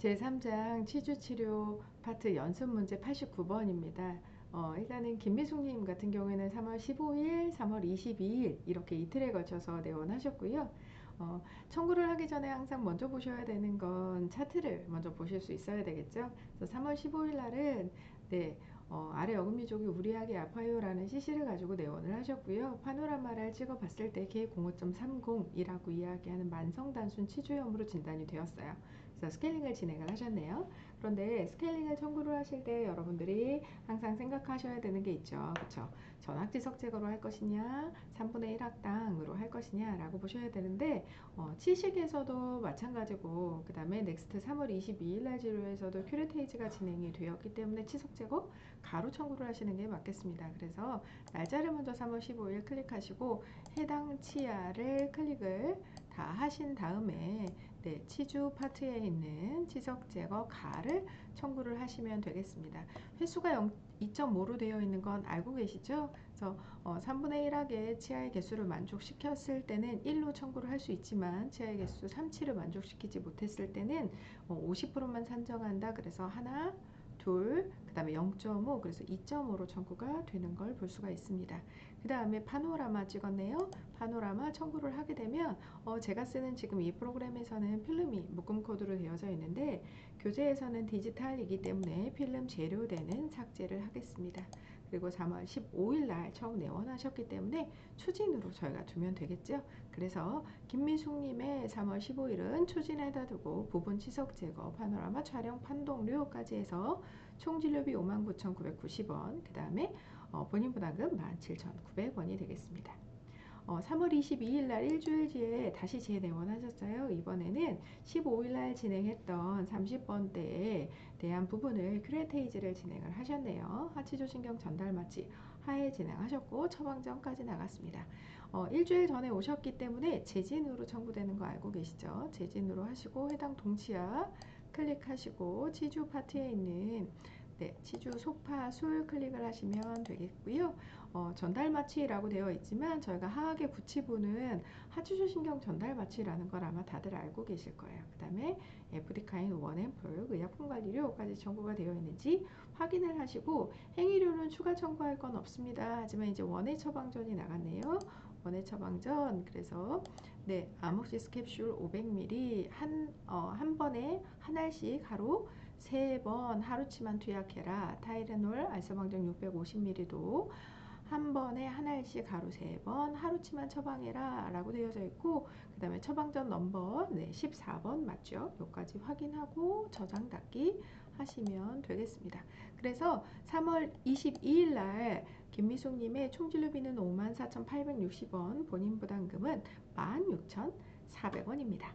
제3장 치주치료 파트 연습 문제 89번입니다. 어, 일단은 김미숙님 같은 경우에는 3월 15일, 3월 22일 이렇게 이틀에 걸쳐서 내원하셨고요. 어, 청구를 하기 전에 항상 먼저 보셔야 되는 건 차트를 먼저 보실 수 있어야 되겠죠. 그래서 3월 15일 날은 네, 어, 아래 어금니족이 우리하게 아파요라는 CC를 가지고 내원을 하셨고요. 파노라마를 찍어봤을 때 K05.30이라고 이야기하는 만성 단순 치주염으로 진단이 되었어요. 그래서 스케일링을 진행을 하셨네요. 그런데 스케일링을 청구를 하실 때 여러분들이 항상 생각하셔야 되는 게 있죠. 그렇죠? 전학지석 제거로 할 것이냐, 3분의 1학당으로 할 것이냐 라고 보셔야 되는데 어, 치식에서도 마찬가지고 그 다음에 넥스트 3월 22일 날 진료에서도 큐레테이지가 진행이 되었기 때문에 치석 제거 가로 청구를 하시는 게 맞겠습니다. 그래서 날짜를 먼저 3월 15일 클릭하시고 해당 치아를 클릭을 다 하신 다음에 네, 치주 파트에 있는 치석 제거 가를 청구를 하시면 되겠습니다. 횟수가 2.5로 되어 있는 건 알고 계시죠? 그래서 어, 3분의 1하게 치아의 개수를 만족시켰을 때는 1로 청구를 할 수 있지만 치아의 개수 3치를 만족시키지 못했을 때는 어, 50%만 산정한다. 그래서 하나, 둘, 그 다음에 0.5 그래서 2.5로 청구가 되는 걸 볼 수가 있습니다. 그 다음에 파노라마 찍었네요. 파노라마 청구를 하게 되면 어, 제가 쓰는 지금 이 프로그램에서는 필름이 묶음 코드로 되어져 있는데 교재에서는 디지털이기 때문에 필름 재료되는 삭제를 하겠습니다. 그리고 3월 15일 날 처음 내원하셨기 때문에 추진으로 저희가 두면 되겠죠. 그래서 김미숙님의 3월 15일은 추진에다 두고 부분 치석 제거, 파노라마 촬영 판독 료까지 해서 총 진료비 59,990원, 그 다음에 어, 본인 부담금 17,900원이 되겠습니다. 어, 3월 22일 날 일주일 뒤에 다시 재내원하셨어요. 이번에는 15일 날 진행했던 30번대에 대한 부분을 큐레테이즈를 진행을 하셨네요. 하치조신경 전달 마취 하에 진행하셨고 처방전까지 나갔습니다. 어, 일주일 전에 오셨기 때문에 재진으로 청구되는 거 알고 계시죠? 재진으로 하시고 해당 동치아 클릭하시고 치주 파트에 있는 네, 치주 소파 술 클릭을 하시면 되겠고요. 어, 전달 마취라고 되어 있지만 저희가 하악의 구치부는 하주조 신경 전달 마취라는 걸 아마 다들 알고 계실 거예요. 그 다음에 에프디카인 원앰플 의약품 관리료까지 청구가 되어 있는지 확인을 하시고 행위료는 추가 청구할 건 없습니다. 하지만 이제 원예 처방전이 나갔네요. 원예 처방전 그래서 네 아목시스 캡슐 500ml 한, 어, 한 번에 한 알씩 하루 세 번 하루치만 투약해라 타이레놀 알서방정 650ml도 한 번에 한 알씩 하루 세 번 하루치만 처방해라 라고 되어져 있고 그 다음에 처방전 넘버 네, 14번 맞죠? 요까지 확인하고 저장 닫기 하시면 되겠습니다. 그래서 3월 22일 날 김미숙님의 총진료비는 54,860원 본인 부담금은 16,400원입니다.